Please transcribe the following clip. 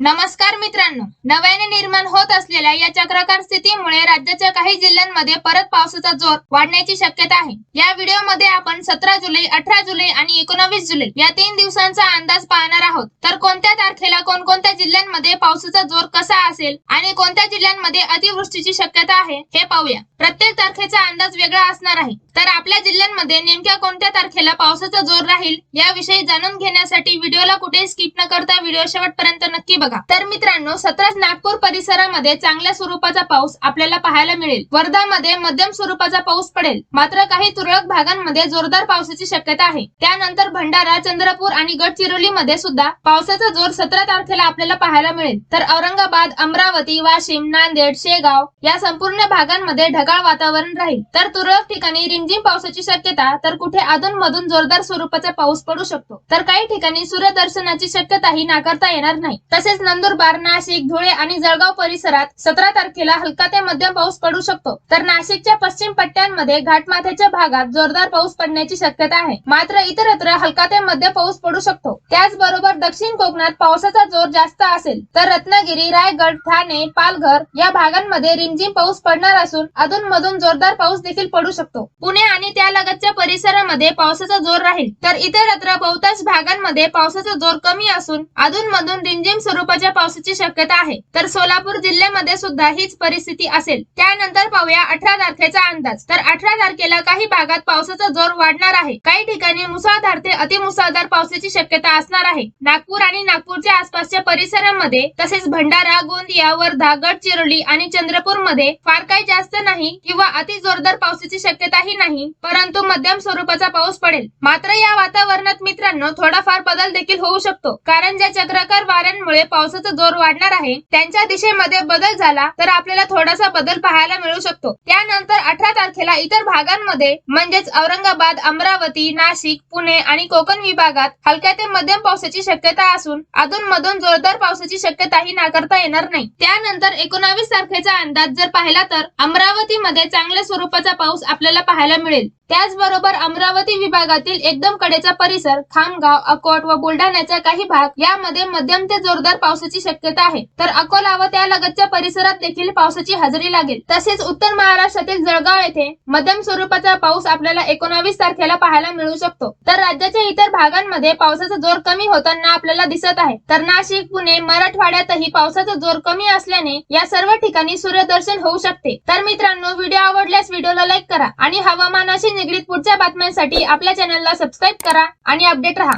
नमस्कार मित्रांनो. नव्याने निर्माण होत असलेल्या या चक्राकार स्थितीमुळे राज्याच्या काही जिल्ह्यांमध्ये परत पावसाचा जोर वाढण्याची शक्यता आहे. या व्हिडिओमध्ये आपण सतरा जुलै अठरा जुलै आणि एकोणावीस जुलै या तीन दिवसांचा अंदाज पाहणार आहोत. तर कोणत्या तारखेला कोणकोणत्या जिल्ह्यांमध्ये पावसाचा जोर कसा असेल आणि कोणत्या जिल्ह्यांमध्ये अतिवृष्टीची शक्यता आहे हे पाहूया. प्रत्येक तारखेचा अंदाज वेगळा असणार आहे. तर आपल्या जिल्ह्यांमध्ये नेमक्या कोणत्या तारखेला पावसाचा जोर राहील याविषयी जाणून घेण्यासाठी व्हिडिओला कुठे स्किप न करता व्हिडिओ शेवटपर्यंत नक्की बघा. तर मित्रांनो सतराच नागपूर परिसरामध्ये चांगल्या स्वरूपाचा पाऊस आपल्याला पाहायला मिळेल. वर्धामध्ये मध्यम स्वरूपाचा पाऊस पडेल. मात्र काही तुरळक भागांमध्ये जोरदार पावसाची शक्यता आहे. त्यानंतर भंडारा चंद्रपूर आणि गडचिरोलीमध्ये सुद्धा पावसाचा जोर सतरा तारखेला आपल्याला पाहायला मिळेल. तर औरंगाबाद अमरावती वाशिम नांदेड शेगाव या संपूर्ण भागांमध्ये ढगाळ वातावरण राहील. तर तुरळक ठिकाणी रिमझिम पावसाची शक्यता तर कुठे अधून मधून जोरदार स्वरूपाचा पाऊस पडू शकतो. तर काही ठिकाणी सूर्यदर्शनाची शक्यताही नाकारता येणार नाही. तसेच तसेच नंदुरबार नाशिक धुळे आणि जळगाव परिसरात सतरा तारखेला हलका ते मध्यम पाऊस पडू शकतो. तर नाशिकच्या पश्चिम पट्ट्यांमध्ये घाटमाथ्याच्या भागात जोरदार पाऊस पडण्याची शक्यता आहे. मात्र इतरत्र हलका ते मध्य पाऊस पडू शकतो. त्याचबरोबर दक्षिण कोकणात पावसाचा जोर जास्त असेल तर रत्नागिरी रायगड ठाणे पालघर या भागांमध्ये रिमझिम पाऊस पडणार असून अधून मधून जोरदार पाऊस देखील पडू शकतो. पुणे आणि त्यालगतच्या परिसरामध्ये पावसाचा जोर राहील तर इतरत्र बहुतांश भागांमध्ये पावसाचा जोर कमी असून अधून मधून रिमझिम स्वरूप स्वरूपाच्या पावसाची शक्यता आहे. तर सोलापूर जिल्ह्यामध्ये सुद्धा हीच परिस्थिती असेल. त्यानंतर पाहूया अठरा तारखेचा अंदाज. तर अठरा तारखेला काही भागात पावसाचा जोर वाढणार आहे. काही ठिकाणी मुसळधार ते अतिमुसळधार पावसाची शक्यता असणार आहे. नागपूर आणि नागपूरच्या आसपासच्या परिसरामध्ये तसेच भंडारा गोंदिया वर्धा गडचिरोली आणि चंद्रपूरमध्ये फार काही जास्त नाही किंवा अति जोरदार पावसाची शक्यताही नाही परंतु मध्यम स्वरूपाचा पाऊस पडेल. मात्र या वातावरणात मित्रांनो थोडाफार बदल देखील होऊ शकतो. कारण ज्या चक्राकार वाऱ्यांमुळे पावसाचा जोर वाढणार आहे त्यांच्या दिशेमध्ये बदल झाला तर आपल्याला थोडासा बदल पाहायला मिळू शकतो. त्यानंतर अठरा तारखेला इतर भागांमध्ये म्हणजेच औरंगाबाद अमरावती नाशिक पुणे आणि कोकण विभागात हलक्या ते मध्यम पावसाची शक्यता असून अधून मधून जोरदार पावसाची शक्यताही नाकारता येणार नाही. त्यानंतर एकोणावीस तारखेचा अंदाज जर पाहिला तर अमरावतीमध्ये चांगल्या स्वरूपाचा पाऊस आपल्याला पाहायला मिळेल. त्याचबरोबर अमरावती विभागातील एकदम कडेचा परिसर खामगाव अकोट व बुलढाण्याचा काही भाग यामध्ये मध्यम ते जोरदार पावसाची शक्यता आहे. तर अकोला व त्यालगतच्या परिसरात देखील पावसाची हजेरी लागेल. तसेच उत्तर महाराष्ट्रातील जळगाव येथे मध्यम स्वरूपाचा पाऊस आपल्याला एकोणावीस तारखेला पाहायला मिळू शकतो. तर राज्याच्या इतर भागांमध्ये पावसाचा जोर कमी होताना आपल्याला दिसत आहे. तर नाशिक पुणे मराठवाड्यातही पावसाचा जोर कमी असल्याने या सर्व ठिकाणी सूर्यदर्शन होऊ शकते. तर मित्रांनो व्हिडिओ आवडल्यास व्हिडिओला लाईक करा आणि हवामानाशी निगडीत पुढच्या बातम्यांसाठी आपल्या चॅनलला सबस्क्राईब करा आणि अपडेट राहा.